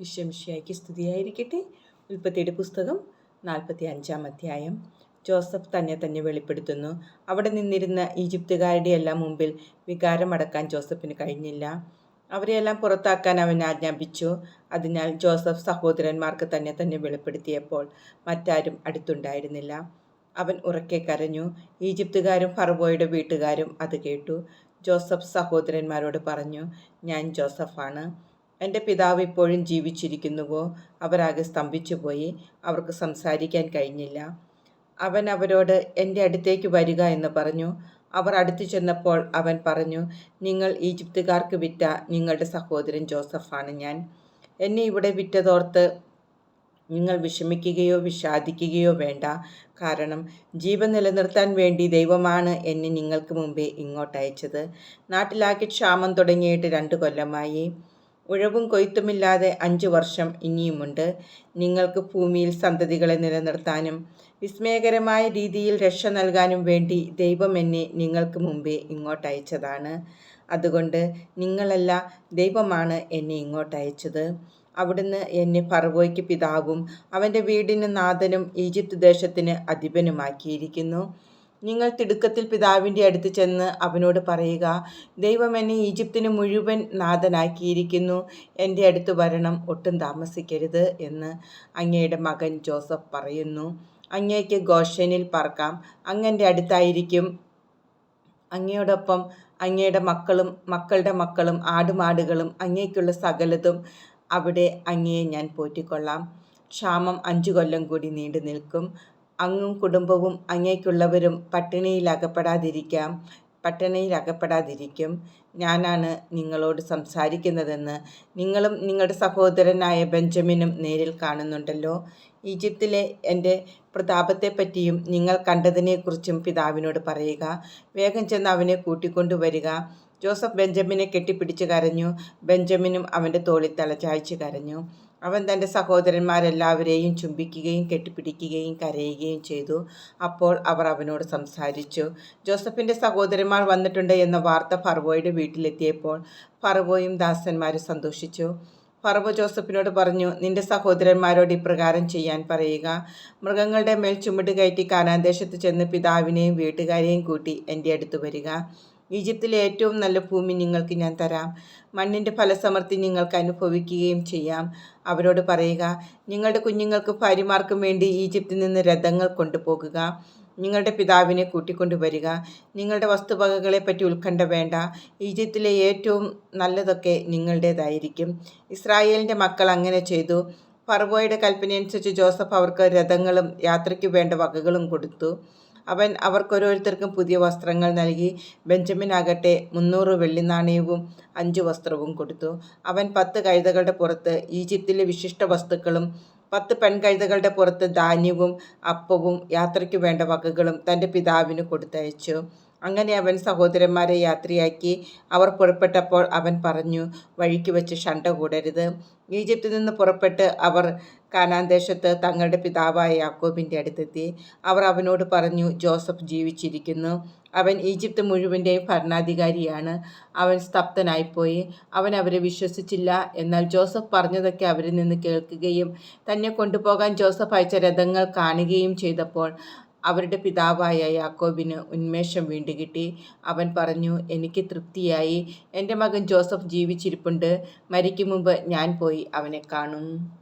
വിശ്വമിഷ്യായ്ക്ക് സ്തുതിയായിരിക്കട്ടെ. ഉൽപ്പത്തിയുടെ പുസ്തകം നാൽപ്പത്തി അഞ്ചാം അധ്യായം. ജോസഫ് തന്നെ തന്നെ വെളിപ്പെടുത്തുന്നു. അവിടെ നിന്നിരുന്ന ഈജിപ്തുകാരുടെ എല്ലാം മുമ്പിൽ വികാരമടക്കാൻ ജോസഫിന് കഴിഞ്ഞില്ല. അവരെയെല്ലാം പുറത്താക്കാൻ അവൻ ആജ്ഞാപിച്ചു. അതിനാൽ ജോസഫ് സഹോദരന്മാർക്ക് തന്നെ തന്നെ വെളിപ്പെടുത്തിയപ്പോൾ മറ്റാരും അടുത്തുണ്ടായിരുന്നില്ല. അവൻ ഉറക്കെ കരഞ്ഞു. ഈജിപ്തുകാരും ഫറവോയുടെ വീട്ടുകാരും അത് കേട്ടു. ജോസഫ് സഹോദരന്മാരോട് പറഞ്ഞു ഞാൻ ജോസഫാണ്. എന്റെ പിതാവ് ഇപ്പോഴും ജീവിച്ചിരിക്കുന്നുവോ? അവരാകെ സ്തംഭിച്ചുപോയി. അവർക്ക് സംസാരിക്കാൻ കഴിഞ്ഞില്ല. അവൻ അവരോട് എന്റെ അടുത്തേക്ക് വരിക എന്ന് പറഞ്ഞു. അവർ അടുത്തു ചെന്നപ്പോൾ അവൻ പറഞ്ഞു നിങ്ങൾ ഈജിപ്തുകാർക്ക് വിറ്റ നിങ്ങളുടെ സഹോദരൻ ജോസഫാണ് ഞാൻ. എന്നെ ഇവിടെ വിറ്റതോർത്ത് നിങ്ങൾ വിഷമിക്കുകയോ വിഷാദിക്കുകയോ വേണ്ട. കാരണം ജീവൻ നിലനിർത്താൻ വേണ്ടി ദൈവമാണ് എന്നെ നിങ്ങൾക്ക് മുമ്പേ ഇങ്ങോട്ടയച്ചത്. നാട്ടിലാക്കി ക്ഷാമം തുടങ്ങിയിട്ട് രണ്ട് കൊല്ലമായി. ഉഴവും കൊയ്ത്തുമില്ലാതെ അഞ്ചു വർഷം ഇനിയുമുണ്ട്. നിങ്ങൾക്ക് ഭൂമിയിൽ സന്തതികളെ നിലനിർത്താനും വിസ്മയകരമായ രീതിയിൽ രക്ഷ നൽകാനും വേണ്ടി ദൈവം എന്നെ നിങ്ങൾക്ക് മുമ്പേ ഇങ്ങോട്ടയച്ചതാണ്. അതുകൊണ്ട് നിങ്ങളല്ല ദൈവമാണ് എന്നെ ഇങ്ങോട്ടയച്ചത്. അവിടുന്ന് എന്നെ ഫറവോയ്ക്ക് പിതാവും അവന്റെ വീടിന് നാഥനും ഈജിപ്ത് ദേശത്തിന് അധിപനുമാക്കിയിരിക്കുന്നു. നിങ്ങൾ തിടുക്കത്തിൽ പിതാവിന്റെ അടുത്ത് ചെന്ന് അവനോട് പറയുക ദൈവം എന്നെ ഈജിപ്തിന് മുഴുവൻ നാഥനാക്കിയിരിക്കുന്നു. എന്റെ അടുത്ത് വരണം ഒട്ടും താമസിക്കരുത് എന്ന് അങ്ങയുടെ മകൻ ജോസഫ് പറയുന്നു. അങ്ങേക്ക് ഗോഷനിൽ പറക്കാം അങ്ങന്റെ അടുത്തായിരിക്കും. അങ്ങയോടൊപ്പം അങ്ങയുടെ മക്കളും മക്കളുടെ മക്കളും ആടുമാടുകളും അങ്ങേക്കുള്ള സകലതും അവിടെ അങ്ങയെ ഞാൻ പോറ്റിക്കൊള്ളാം. ക്ഷാമം അഞ്ചു കൊല്ലം കൂടി നീണ്ടു നിൽക്കും അങ്ങും കുടുംബവും അങ്ങേക്കുള്ളവരും പട്ടിണിയിലകപ്പെടാതിരിക്കാം. പട്ടിണിയിലകപ്പെടാതിരിക്കും. ഞാനാണ് നിങ്ങളോട് സംസാരിക്കുന്നതെന്ന് നിങ്ങളും നിങ്ങളുടെ സഹോദരനായ ബെഞ്ചമിനും നേരിൽ കാണുന്നുണ്ടല്ലോ. ഈജിപ്തിലെ എന്റെ പ്രതാപത്തെപ്പറ്റിയും നിങ്ങൾ കണ്ടതിനെക്കുറിച്ചും പിതാവിനോട് പറയുക. വേഗം ചെന്ന് അവനെ കൂട്ടിക്കൊണ്ടുവരിക ജോസഫ് ബെഞ്ചമിനെ കെട്ടിപ്പിടിച്ച് കരഞ്ഞു. ബെഞ്ചമിനും അവന്റെ തോളിൽ തലചായ്ച്ച് കരഞ്ഞു. അവൻ തന്റെ സഹോദരന്മാരെല്ലാവരെയും ചുംബിക്കുകയും കെട്ടിപ്പിടിക്കുകയും കരയുകയും ചെയ്തു. അപ്പോൾ അവർ അവനോട് സംസാരിച്ചു. ജോസഫിന്റെ സഹോദരന്മാർ വന്നിട്ടുണ്ട് എന്ന വാർത്ത ഫർവോയുടെ വീട്ടിലെത്തിയപ്പോൾ ഫർവോയും ദാസന്മാരും സന്തോഷിച്ചു. ഫറവോ ജോസഫിനോട് പറഞ്ഞു നിന്റെ സഹോദരന്മാരോട് ഇപ്രകാരം ചെയ്യാൻ പറയുക. മൃഗങ്ങളുടെ മേൽ ചുമട് കയറ്റി കാനാന്തേശത്ത് ചെന്ന് പിതാവിനെയും വീട്ടുകാരെയും കൂട്ടി എന്റെ അടുത്ത് വരിക. ഈജിപ്തിലെ ഏറ്റവും നല്ല ഭൂമി നിങ്ങൾക്ക് ഞാൻ തരാം. മണ്ണിന്റെ ഫലസമൃദ്ധി നിങ്ങൾക്ക് അനുഭവിക്കുകയും ചെയ്യാം. അവരോട് പറയുക നിങ്ങളുടെ കുഞ്ഞുങ്ങൾക്ക് ഭാര്യമാർക്കും വേണ്ടി ഈജിപ്തിൽ നിന്ന് രഥങ്ങൾ കൊണ്ടുപോകുക. നിങ്ങളുടെ പിതാവിനെ കൂട്ടിക്കൊണ്ടുവരിക. നിങ്ങളുടെ വസ്തുവകകളെപ്പറ്റി ഉത്കണ്ഠ വേണ്ട. ഈജിപ്തിലെ ഏറ്റവും നല്ലതൊക്കെ നിങ്ങളുടേതായിരിക്കും. ഇസ്രായേലിന്റെ മക്കൾ അങ്ങനെ ചെയ്തു. ഫർവോയുടെ കൽപ്പനയനുസരിച്ച് ജോസഫ് അവർക്ക് രഥങ്ങളും യാത്രയ്ക്ക് വേണ്ട വകകളും കൊടുത്തു. അവൻ അവർക്കൊരോരുത്തർക്കും പുതിയ വസ്ത്രങ്ങൾ നൽകി. ബെഞ്ചമിൻ ആകട്ടെ മുന്നൂറ് വെള്ളി നാണയവും അഞ്ച് വസ്ത്രവും കൊടുത്തു. അവൻ പത്ത് കഴുതകളുടെ പുറത്ത് ഈജിപ്തിലെ വിശിഷ്ട വസ്തുക്കളും പത്ത് പെൺകഴുതകളുടെ പുറത്ത് ധാന്യവും അപ്പവും യാത്രയ്ക്ക് വേണ്ട വകകളും തന്റെ പിതാവിന് കൊടുത്തയച്ചു. അങ്ങനെ അവൻ സഹോദരന്മാരെ യാത്രയാക്കി. അവർ പുറപ്പെട്ടപ്പോൾ അവൻ പറഞ്ഞു വഴിക്ക് വെച്ച് ഷണ്ട കൂടരുത്. ഈജിപ്തിൽ നിന്ന് പുറപ്പെട്ട് അവർ കാനാൻ ദേശത്ത് തങ്ങളുടെ പിതാവായ യാക്കോബിന്റെ അടുത്തെത്തി. അവർ അവനോട് പറഞ്ഞു ജോസഫ് ജീവിച്ചിരിക്കുന്നു. അവൻ ഈജിപ്ത് മുഴുവന്റെയും ഭരണാധികാരിയാണ്. അവൻ സ്തബ്ധനായിപ്പോയി. അവൻ അവരെ വിശ്വസിച്ചില്ല. എന്നാൽ ജോസഫ് പറഞ്ഞതൊക്കെ അവരിൽ നിന്ന് കേൾക്കുകയും തന്നെ കൊണ്ടുപോകാൻ ജോസഫ് അയച്ച രഥങ്ങൾ കാണുകയും ചെയ്തപ്പോൾ അവരുടെ പിതാവായ യാക്കോബിന് ഉന്മേഷം വീണ്ടുകിട്ടി അവൻ പറഞ്ഞു എനിക്ക് തൃപ്തിയായി. എന്റെ മകൻ ജോസഫ് ജീവിച്ചിരിപ്പുണ്ട്. മരിക്കും മുമ്പ് ഞാൻ പോയി അവനെ കാണും.